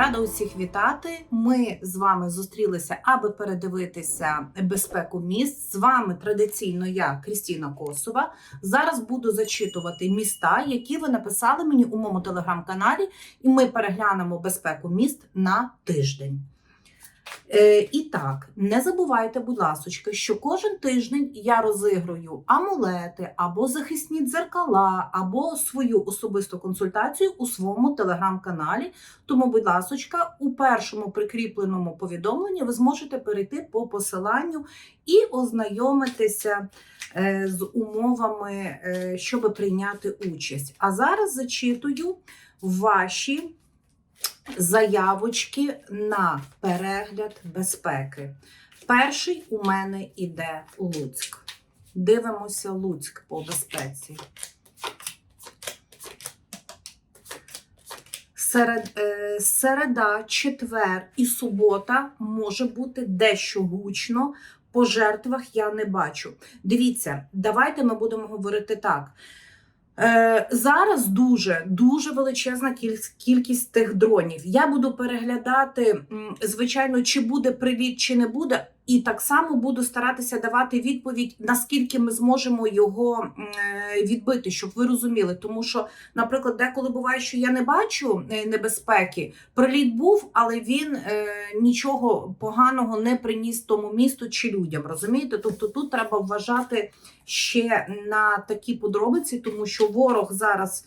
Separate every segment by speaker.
Speaker 1: Рада усіх вітати. Ми з вами зустрілися, аби передивитися безпеку міст. З вами традиційно я, Крістіна Косова. Зараз буду зачитувати міста, які ви написали мені у моєму телеграм-каналі, і ми переглянемо безпеку міст на тиждень. Е, і так, не забувайте, будь ласка, що кожен тиждень я розіграю амулети або захисні дзеркала, або свою особисту консультацію у своєму телеграм-каналі. Тому, будь ласка, у першому прикріпленому повідомленні ви зможете перейти по посиланню і ознайомитися е, з умовами, е, щоб прийняти участь. А зараз зачитую ваші заявочки на перегляд безпеки. Перший у мене іде Луцьк. Дивимося Луцьк по безпеці. Серед, е, середа, четвер і субота може бути дещо гучно. По жертвах я не бачу. Дивіться, давайте ми будемо говорити так. Е, Зараз дуже дуже величезна кіль- кількість тих дронів. Я буду переглядати, звичайно, чи буде приліт, чи не буде, і так само буду старатися давати відповідь, наскільки ми зможемо його е, відбити, щоб ви розуміли. Тому що, наприклад, деколи буває, що я не бачу е, небезпеки. Приліт був, але він е, нічого поганого не приніс тому місту чи людям. Розумієте? Тобто тут треба вважати ще на такі подробиці, тому що ворог зараз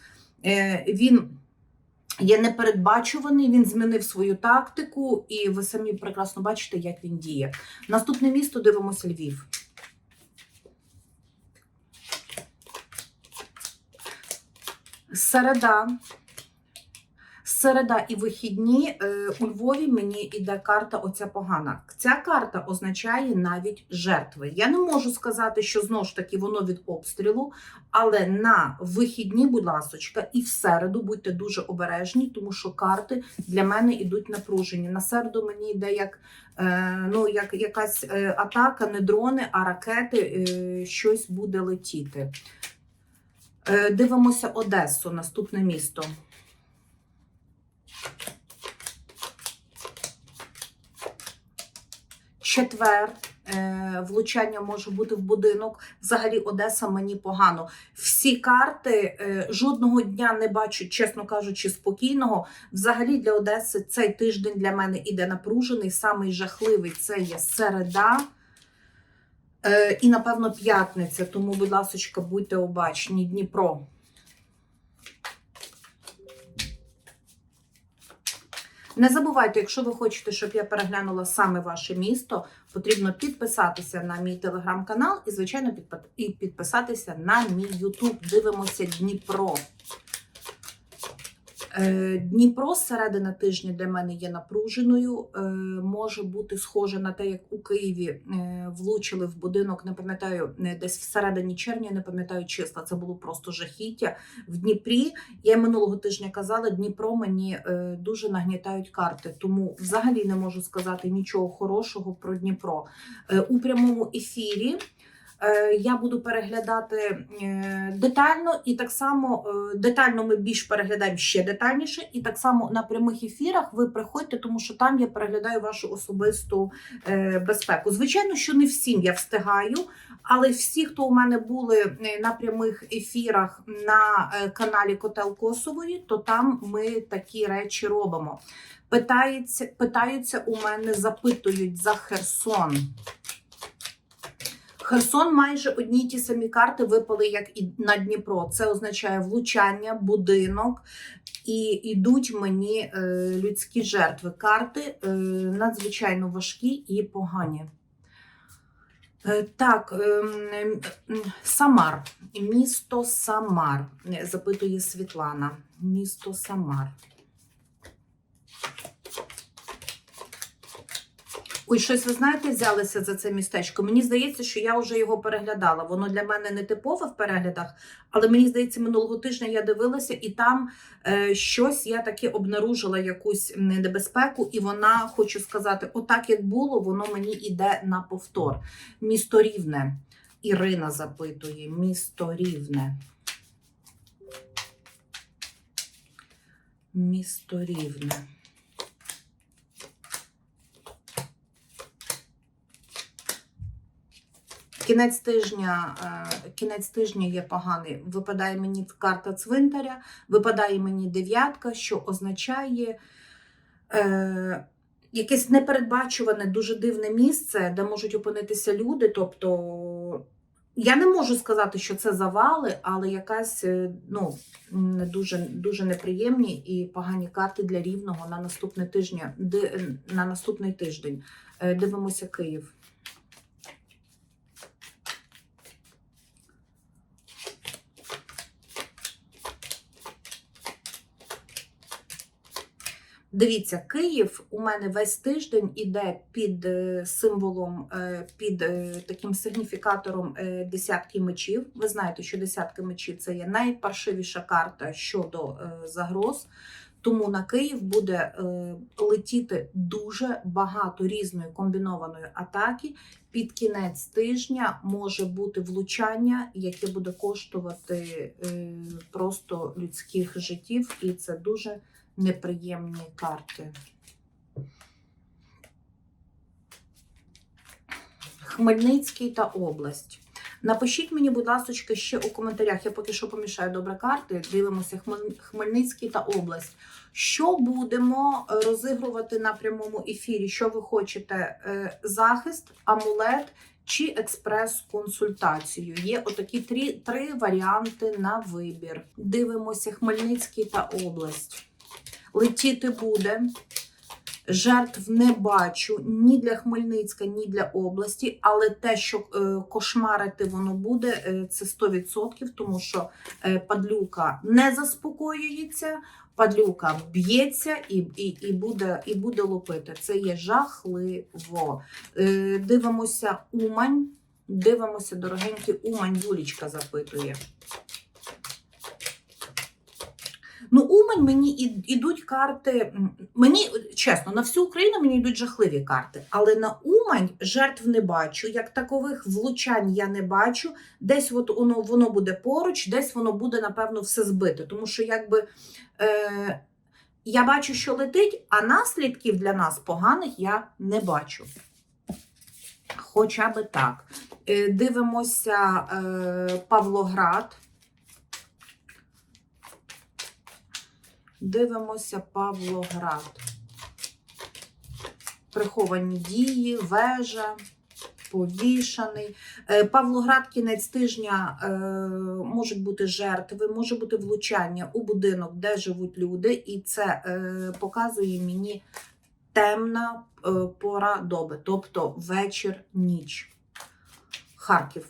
Speaker 1: він є непередбачуваний, він змінив свою тактику, і ви самі прекрасно бачите, як він діє. Наступне місто дивимося Львів. Середа. Середа і вихідні е, у Львові мені іде карта оця погана. Ця карта означає навіть жертви. Я не можу сказати, що знову ж таки воно від обстрілу, але на вихідні, будь ласочка, і в середу будьте дуже обережні, тому що карти для мене йдуть напружені. На середу мені йде як, е, ну, як якась е, атака, не дрони, а ракети, щось буде летіти. Дивимося Одесу, наступне місто. Четвер. е, Влучання може бути в будинок. Взагалі, Одеса мені погано. Всі карти е, жодного дня не бачу, чесно кажучи, спокійного. Взагалі для Одеси цей тиждень для мене іде напружений. Самий жахливий це є середа. Е, І, напевно, п'ятниця. Тому, будь ласка, будьте обачні. Дніпро. Не забувайте, якщо ви хочете, щоб я переглянула саме ваше місто, потрібно підписатися на мій телеграм-канал і, звичайно, підписатися на мій Ютуб. Дивимося Дніпро. Е, Дніпро середина тижня для мене є напруженою. Е, Може бути схоже на те, як у Києві е, влучили в будинок, не пам'ятаю, десь всередині червня, не пам'ятаю числа. Це було просто жахіття. В Дніпрі я минулого тижня казала, Дніпро мені дуже нагнітають карти, тому взагалі не можу сказати нічого хорошого про Дніпро. У прямому ефірі. Е, Я буду переглядати е, детально, і так само е, детально ми більш переглядаємо ще детальніше. І так само на прямих ефірах ви приходьте, тому що там я переглядаю вашу особисту безпеку. Звичайно, що не всім я встигаю, але всі, хто у мене були на прямих ефірах на каналі Котел Косової, то там ми такі речі робимо. Питаються, питаються у мене, запитують за Херсон. Херсон майже одні й ті самі карти випали, як і на Дніпро. Це означає влучання, будинок, і йдуть мені е, людські жертви. Карти е, надзвичайно важкі і погані. Е, Так, ем, ем, Самар. Місто Самар. Е, Запитує Світлана. Місто Самар. Ой, щось ви знаєте, взялися за це містечко. Мені здається, що я вже його переглядала. Воно для мене не типове в переглядах, але мені здається, минулого тижня я дивилася, і там е, щось я таки обнаружила якусь небезпеку, і вона, хочу сказати, отак як було, воно мені йде на повтор. Місто Рівне. Ірина запитує: місто Рівне. Місто Рівне. Кінець тижня, е, кінець тижня є поганий. Випадає мені карта цвинтаря, випадає мені дев'ятка, що означає е, якесь непередбачуване, дуже дивне місце, де можуть опинитися люди. Тобто, я не можу сказати, що це завали, але якась е, ну, дуже, дуже неприємні і погані карти для рівного на наступний тижня, на наступний тиждень. Е, Дивимося Київ. Дивіться, Київ у мене весь тиждень іде під е, символом, е, під е, таким сигніфікатором десятки мечів. Ви знаєте, що десятки мечів це є найпаршивіша карта щодо загроз. Тому на Київ буде летіти дуже багато різної комбінованої атаки. Під кінець тижня може бути влучання, яке буде коштувати просто людських життів, і це дуже неприємні карти. Хмельницький та область. Напишіть мені, будь ласка, ще у коментарях. Я поки що помішаю добре карти. Дивимося Хмельницький та область. Що будемо е, розігрувати на прямому ефірі? Що ви хочете? Е, Захист, амулет чи експрес-консультацію? Є отакі три, три варіанти на вибір. Дивимося Хмельницький та область. Летіти буде. Жертв не бачу ні для Хмельницька, ні для області, але те, що е, кошмарити воно буде, е, це 100%, тому що е, падлюка не заспокоюється, падлюка б'ється і, і, і, буде, і буде лупити. Це є жахливо. Дивимося Умань. Дивимося, дорогенький Умань, Юлічка запитує. Ну, Умань мені ідуть карти. Мені чесно, на всю Україну мені йдуть жахливі карти, але на Умань жертв не бачу. Як такових влучань я не бачу. Десь от воно, воно буде поруч, десь воно буде, напевно, все збите. Тому що якби е, я бачу, що летить, а наслідків для нас поганих я не бачу. Хоча би так. Е, дивимося е, Павлоград. Дивимося Павлоград. Приховані дії, вежа, повішаний. Е, Павлоград кінець тижня е, можуть бути жертви, може бути влучання у будинок, де живуть люди, і це е, показує мені темна пора доби, тобто вечір, ніч. Харків.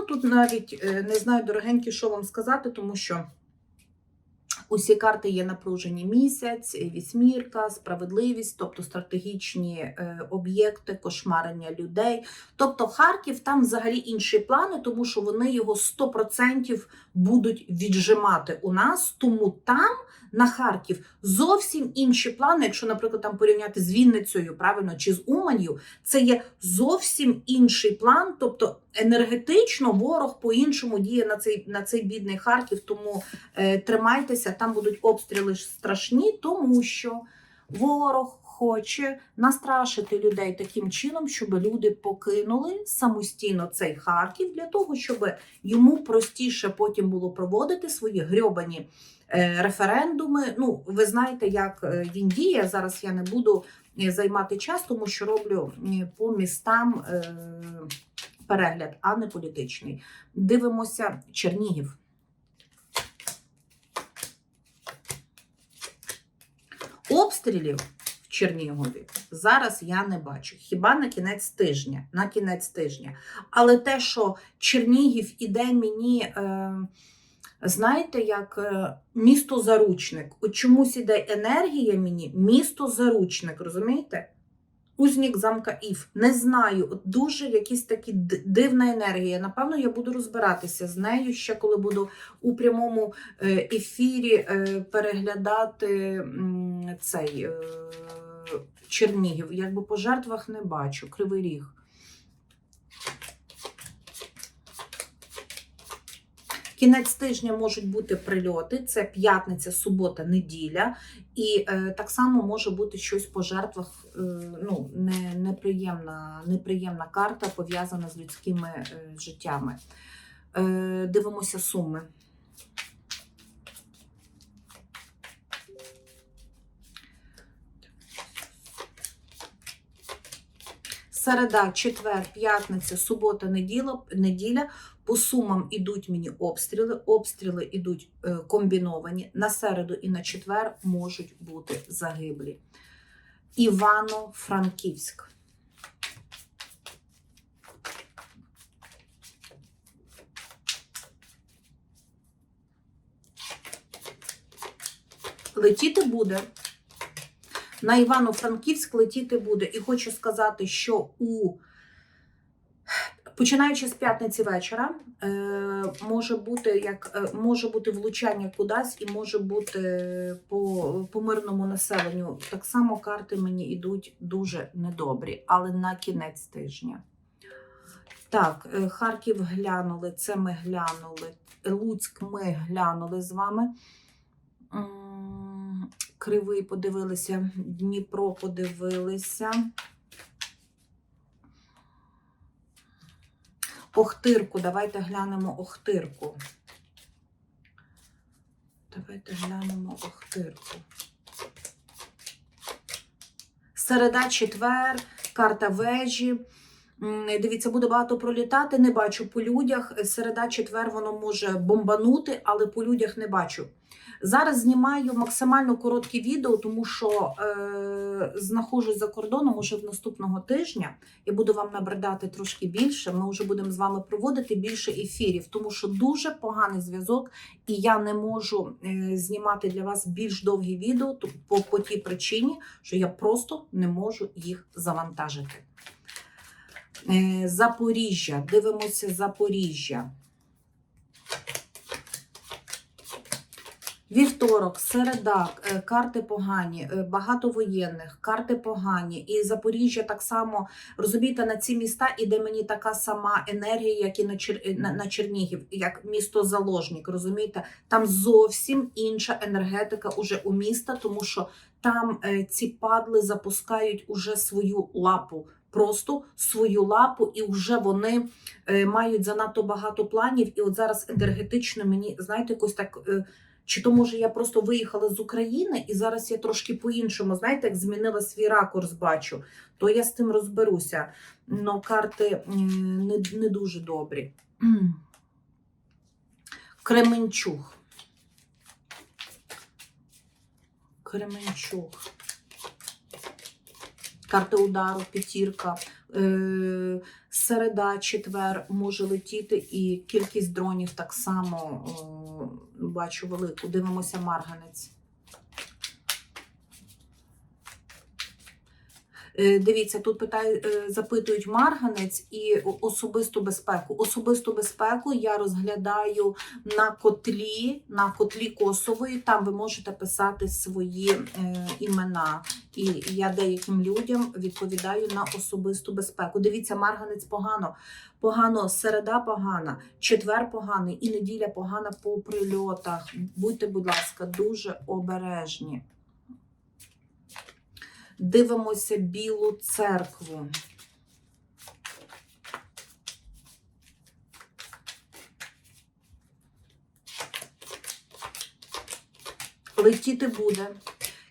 Speaker 1: Тут навіть е, не знаю, дорогенькі, що вам сказати, тому що усі карти є напружені місяць, вісьмірка, справедливість, тобто стратегічні е, об'єкти, кошмарення людей. Тобто Харків там взагалі інші плани, тому що вони його 100% будуть віджимати у нас, тому там. На Харків зовсім інші плани, якщо, наприклад, там порівняти з Вінницею, правильно, чи з Уманью, це є зовсім інший план. Тобто енергетично ворог по-іншому діє на цей, на цей бідний Харків. Тому е, тримайтеся, там будуть обстріли страшні, тому що ворог хоче настрашити людей таким чином, щоб люди покинули самостійно цей Харків для того, щоб йому простіше потім було проводити свої грьобані е, референдуми. Ну, ви знаєте, як е, він діє. Зараз я не буду е, займати час, тому що роблю по містам перегляд, а не політичний. Дивимося Чернігів. Обстрілів в Чернігові зараз я не бачу. Хіба на кінець тижня, на кінець тижня. Але те, що Чернігів іде мені, е, знаєте, як е, місто-заручник. От чомусь іде енергія мені, місто-заручник, розумієте? Узник замка Іф. Не знаю, от дуже якісь такі дивна енергія. Напевно, я буду розбиратися з нею ще коли буду у прямому е, ефірі е, переглядати цей е, Чернігів. Якби по жертвах не бачу. Кривий ріг. Кінець тижня можуть бути прильоти. Це п'ятниця, субота, неділя. І е, так само може бути щось по жертвах. Е, ну, не, неприємна, неприємна карта пов'язана з людськими е, життями. Е, дивимося суми. Середа, четвер, п'ятниця, субота, неділя, неділя. По сумам ідуть мені обстріли. Обстріли ідуть е, комбіновані. На середу і на четвер можуть бути загиблі. Івано-Франківськ. Летіти буде. На Івано-Франківськ летіти буде. І хочу сказати, що у починаючи з п'ятниці вечора, е, може бути як е, може бути влучання кудись, і може бути по, по мирному населенню. Так само карти мені йдуть дуже недобрі, але на кінець тижня. Так, е, Харків глянули, це ми глянули. Луцьк ми глянули з вами. Кривий подивилися, Дніпро подивилися. Охтирку, давайте глянемо Охтирку. Давайте глянемо Охтирку. Середа, четвер, карта вежі. Дивіться, буде багато пролітати. Не бачу по людях. Середа, четвер воно може бомбанути, але по людях не бачу. Зараз знімаю максимально короткі відео, тому що е, знаходжусь за кордоном уже в наступного тижня. Я буду вам набридати трошки більше. Ми вже будемо з вами проводити більше ефірів, тому що дуже поганий зв'язок, і я не можу е, знімати для вас більш довгі відео по, по тій причині, що я просто не можу їх завантажити. Е, Запоріжжя, дивимося Запоріжжя. Вівторок, середа, е, карти погані, е, багато воєнних, карти погані. І Запоріжжя так само, розумієте, на ці міста іде мені така сама енергія, як і на, Чер... е, на, Чернігів, як місто Заложник. Розумієте, там зовсім інша енергетика уже у міста, тому що там ці падли запускають уже свою лапу. Просто свою лапу, і вже вони мають занадто багато планів. І от зараз енергетично мені, знаєте, якось так. Е, чи то може я просто виїхала з України і зараз я трошки по-іншому, знаєте, як змінила свій ракурс, бачу, то я з тим розберуся. Но карти не, не дуже добрі. Кременчуг. Кременчуг. Карта удару, п'ятірка. Е, середа, четвер може летіти, і кількість дронів так само о, бачу велику. Дивимося марганець. Дивіться, тут питають, е, запитують марганець і особисту безпеку. Особисту безпеку я розглядаю на котлі, на котлі Косової. Там ви можете писати свої е, імена. І я деяким людям відповідаю на особисту безпеку. Дивіться, марганець погано. Погано, середа погана, четвер поганий і неділя погана по прильотах. Будьте, будь ласка, дуже обережні. Дивимося білу церкву. Летіти буде.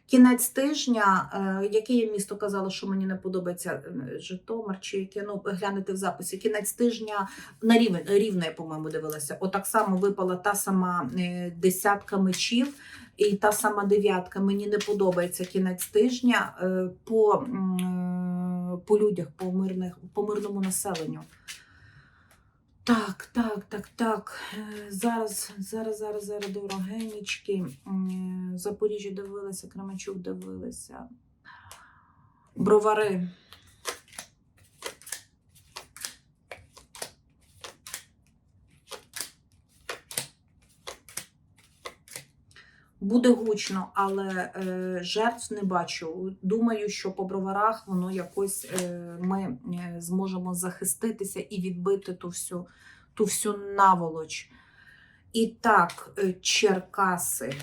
Speaker 1: Кінець тижня, е, яке я місто казала, що мені не подобається е, Житомир, чи яке ну глянете в записі. Кінець тижня на рівне, я, по-моєму, дивилася. Отак само випала та сама е, десятка мечів і та сама дев'ятка. Мені не подобається кінець тижня е, по, по людях, по мирних, по мирному населенню. Так, так, так, так. Е, Зараз, зараз, зараз, зараз дорогенічки. Запоріжжя дивилися, Кременчук дивилися. Бровари. Буде гучно, але е, жертв не бачу. Думаю, що по броварах воно якось е, ми е, зможемо захиститися і відбити ту всю, ту всю наволоч. І так, е, Черкаси.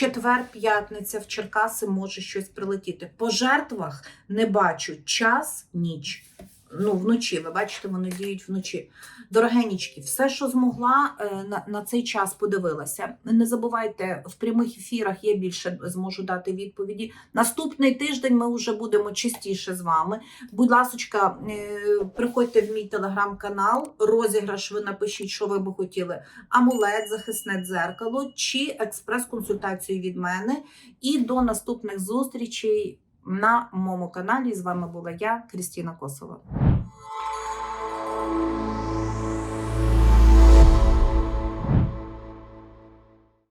Speaker 1: Четвер, п'ятниця в Черкаси може щось прилетіти. По жертвах не бачу час, ніч. Ну, вночі, ви бачите, вони діють вночі. Дорогенічки, все, що змогла, е, на, на цей час подивилася. Не забувайте, в прямих ефірах я більше зможу дати відповіді. Наступний тиждень ми вже будемо частіше з вами. Будь ласочка, е, приходьте в мій телеграм-канал, розіграш, ви напишіть, що ви би хотіли. Амулет, захисне дзеркало чи експрес-консультацію від мене. І до наступних зустрічей на моєму каналі. З вами була я, Крістіна Косова.